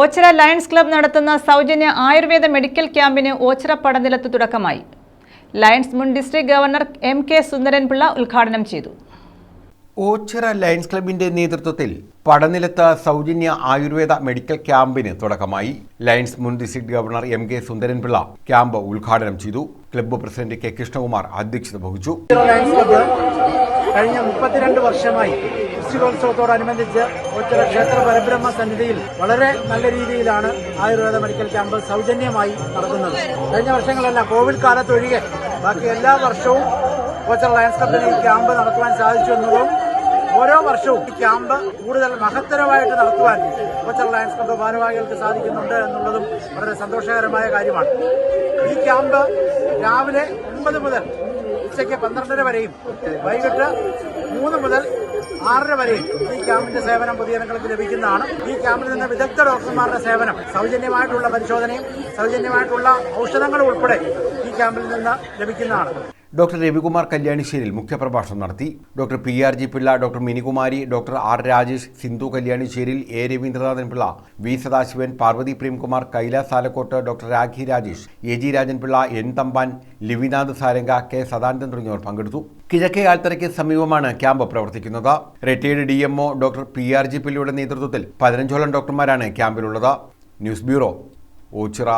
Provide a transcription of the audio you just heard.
Ochira lions club നടത്തുന്ന സൗജന്യ Ayurveda medical ക്യാമ്പിന് ഓച്ചിറ പടനിലത്ത് തുടക്കമായി. ലയൺസ് മുൻ district governor M K Sundaran Pillai ഉദ്ഘാടനം ചെയ്തു. ഓച്ചിറ ലയൺസ് ക്ലബിന്റെ നേതൃത്വത്തിൽ പടനിലത്ത് സൗജന്യ ആയുർവേദ മെഡിക്കൽ ക്യാമ്പിന് തുടക്കമായി. ലയൺസ് മുൻ district governor M K Sundaran Pillai camp ഉദ്ഘാടനം ചെയ്തു. ക്ലബ്ബ് പ്രസിഡന്റ് കെ കൃഷ്ണകുമാർ അധ്യക്ഷത വഹിച്ചു. കഴിഞ്ഞ മുപ്പത്തിരണ്ട് വർഷമായി വൃശ്ചികോത്സവത്തോടനുബന്ധിച്ച് ഓച്ചിറ ക്ഷേത്ര പരബ്രഹ്മ സന്നിധിയിൽ വളരെ നല്ല രീതിയിലാണ് ആയുർവേദ മെഡിക്കൽ ക്യാമ്പ് സൗജന്യമായി നടത്തുന്നത് കഴിഞ്ഞ വർഷങ്ങളല്ല കോവിഡ് കാലത്തൊഴികെ ബാക്കി എല്ലാ വർഷവും ഓച്ചിറ ലയൻസ് ക്ലബിന് ഈ ക്യാമ്പ് നടത്തുവാൻ സാധിച്ചു എന്നതും ഓരോ വർഷവും ഈ ക്യാമ്പ് കൂടുതൽ മഹത്തരമായിട്ട് നടത്തുവാൻ ഓച്ചിറ ലയൻസ് ക്ലബ് ഭാരവാഹികൾക്ക് സാധിക്കുന്നുണ്ട് എന്നുള്ളതും വളരെ സന്തോഷകരമായ കാര്യമാണ്. ഈ ക്യാമ്പ് രാവിലെ ഒമ്പത് മുതൽ ഉച്ചയ്ക്ക് പന്ത്രണ്ടര വരെയും വൈകിട്ട് മൂന്ന് മുതൽ ആറര വരെ ഈ ക്യാമ്പിന്റെ സേവനം പൊതുജനങ്ങൾക്ക് ലഭിക്കുന്നതാണ്. ഈ ക്യാമ്പിൽ നിന്ന് വിദഗ്ധ ഡോക്ടർമാരുടെ സേവനം സൗജന്യമായിട്ടുള്ള പരിശോധനയും സൗജന്യമായിട്ടുള്ള ഔഷധങ്ങളും ഉൾപ്പെടെ ഈ ക്യാമ്പിൽ നിന്ന് ലഭിക്കുന്നതാണ്. ഡോക്ടർ രവികുമാർ കല്യാണിശ്ശേരിൽ മുഖ്യപ്രഭാഷണം നടത്തി. Doctor P R G Pillai doctor Minikumari doctor R Rajesh Sindhu Kalyanisseril A Raveendranathan Pillai V Sadasivan Parvathy Premkumar Kailas Alakkot doctor Rakhi Rajesh A G Rajan Pillai N Thampan Livinath Saranga K Sadanandan തുടങ്ങിയവർ പങ്കെടുത്തു. കിഴക്കേ ആൽത്തറയ്ക്ക് സമീപമാണ് camp പ്രവർത്തിക്കുന്നത്. Retired D M O doctor P R G പിള്ളയുടെ നേതൃത്വത്തിൽ പതിനഞ്ചോളം ഡോക്ടർമാരാണ് ക്യാമ്പിലുള്ളത്. News bureau Ochira.